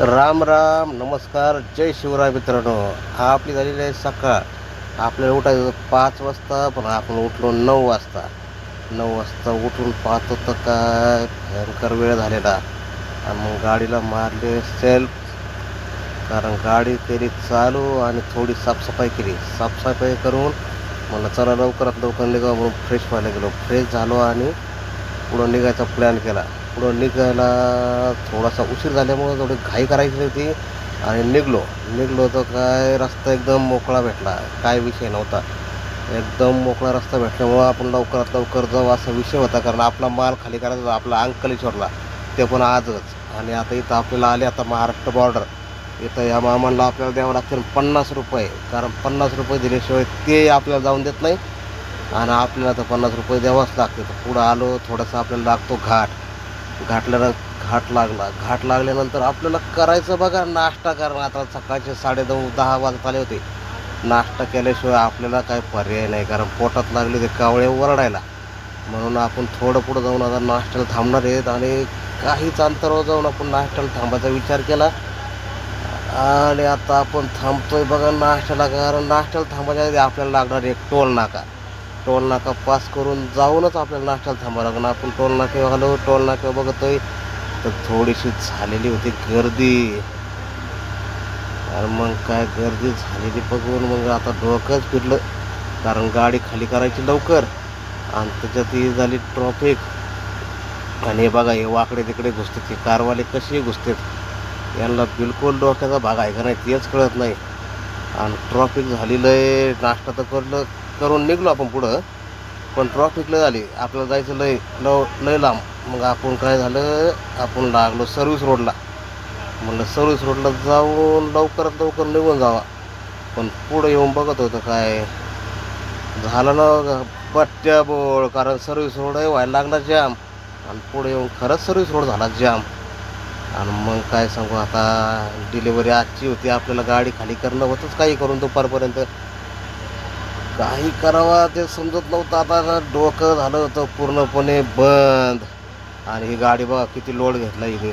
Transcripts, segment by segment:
राम राम नमस्कार जय शिवराय मित्रांनो. आपली झालेली आहे सकाळ. आपल्याला उठायचं पाच वाजता पण आपण उठलो नऊ वाजता. नऊ वाजता उठून पाहतो तर काय भयंकर वेळ झालेला. आणि मग गाडीला मारले सेल्फ कारण गाडी केली चालू आणि थोडी साफसफाई केली. साफसफाई करून मला चला लवकरात लवकर निघा म्हणून फ्रेश व्हायला गेलो. फ्रेश झालो आणि पुढं निघायचा प्लॅन केला. पुढं निघायला थोडासा उशीर झाल्यामुळं थोडी घाई करायची होती आणि निघलो. निघलो तर काय रस्ता एकदम मोकळा भेटला. काय विषय नव्हता. एकदम मोकळा रस्ता भेटल्यामुळं आपण लवकरात लवकर जाऊ असा विषय होता. कारण आपला माल खाली करायचा आपला अंकलेश्वरला ते पण आजच. आणि आता इथं आपल्याला आले आता महाराष्ट्र बॉर्डर इथं या मामांना आपल्याला द्यावं लागतील पन्नास रुपये. कारण पन्नास रुपये दिल्याशिवाय ते आपल्याला जाऊन देत नाही. आणि आपल्याला तर पन्नास रुपये द्यावाच लागते. तर पुढं आलो थोडासा आपल्याला लागतो घाट. घाटल्यानं घाट लागला. घाट लागल्यानंतर आपल्याला करायचं बघा नाश्ता कारण आता सकाळचे साडे नऊ दहा वाजत आले होते. नाश्ता केल्याशिवाय आपल्याला काय पर्याय नाही कारण पोटात लागले ते कावळे वरडायला म्हणून आपण थोडं पुढं जाऊन आता नाश्त्याला थांबणार आहेत आणि काहीच अंतरावर जाऊन आपण नाश्त्याला थांबायचा विचार केला. आणि आता आपण थांबतोय बघा नाश्त्याला कारण नाश्त्याला थांबायच्या आधी आपल्याला लागणार एक टोल नाका. टोल नाका पास करून जाऊनच आपल्याला नाश्त्याला थांबावं लागणार आपण टोल नाके आलो टोल नाके बघतोय. तर थोडीशी झालेली होती गर्दी. अरे मग काय गर्दी झालेली बघून मग आता डोकंच फिरलं. कारण गाडी खाली करायची लवकर. आणि त्याच्यात ही झाली ट्रॉफिक आणि हे बघा हे वाकडे तिकडे घुसतात. हे कारवाले कसे घुसतात. यांना बिलकुल डोक्याचा भाग आहे का नाही तेच कळत नाही. आणि ट्रॉफिक झालेलं आहे नाश्ता तर करलं करून निघलो आपण पुढं. पण ट्रॉफिक लय झाली. आपल्याला जायचं लय लव लय लांब. मग आपण काय झालं? आपण लागलो सर्व्हिस रोडला म्हणलं सर्व्हिस रोडला जाऊन लवकरात लवकर निघून जावा. पण पुढं येऊन बघत होतं काय? झालं ना पट्ट्या बोळ कारण सर्व्हिस रोड आहे व्हायला लागला जाम आणि पुढे येऊन खरंच सर्व्हिस रोड झाला जाम आणि मग काय सांगू आता? डिलिव्हरी आजची होती. आपल्याला गाडी खाली करणं होतंच काही करून दुपारपर्यंत. काही करावा ते समजत नव्हतं. आता डोकं झालं होतं पूर्णपणे बंद. आणि ही गाडी बघा किती लोड घेतला इथे.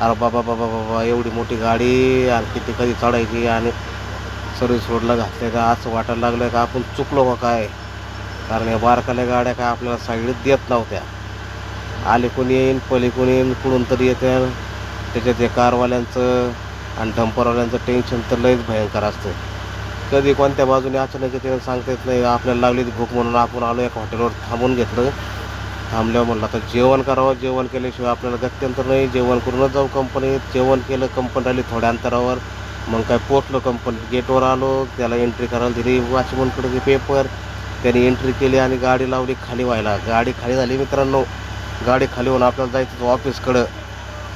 अरे बाबा बाबा बाबा एवढी मोठी गाडी आणि किती कधी चढायची आणि सर्विस रोडला घातले का? असं वाटायला लागलं का? आपण चुकलो का काय? कारण या बारकाल्या गाड्या काय आपल्याला साईडच देत नव्हत्या. आले कोणी येईन पली कोणी येईन कुठून तरी येते. त्याच्यात हे कारवाल्यांचं आणि डंपरवाल्यांचं टेन्शन तर लयच भयंकर असतं कधी कोणत्या बाजूने अचानक येते सांगता येत नाही. आपल्याला लागली भूक म्हणून आपण आलो एका हॉटेलवर थांबून घेतलं. थांबल्यावर म्हणलं आता जेवण करावं. जेवण केल्याशिवाय आपल्याला गत्यंतर नाही. जेवण करूनच जाऊ कंपनीत जेवण केलं कंपनी आली थोड्या अंतरावर. मग काय पोचलो कंपनी गेटवर आलो. त्याला एंट्री करायला दिली वॉचमनकडे ते पेपर त्याने एंट्री केली आणि गाडी लावली खाली व्हायला. गाडी खाली झाली मित्रांनो. गाडी खाली होऊन आपल्याला जायचं होतं ऑफिसकडं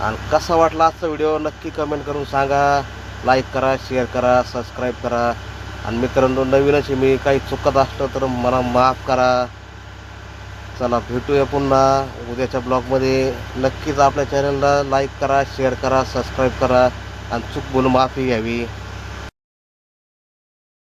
आणि कसा वाटला आजचा व्हिडिओ नक्की कमेंट करून सांगा. लाईक करा शेअर करा सबस्क्राईब करा. आणि मित्रांनो नवीनच अशी मी काही चुकत असलं तर मला माफ करा. चला भेटूया पुन्हा. उद्याच्या ब्लॉगमध्ये नक्कीच आपल्या चॅनलला लाईक करा शेअर करा सबस्क्राईब करा. आणि चूक बोलून माफी घ्यावी.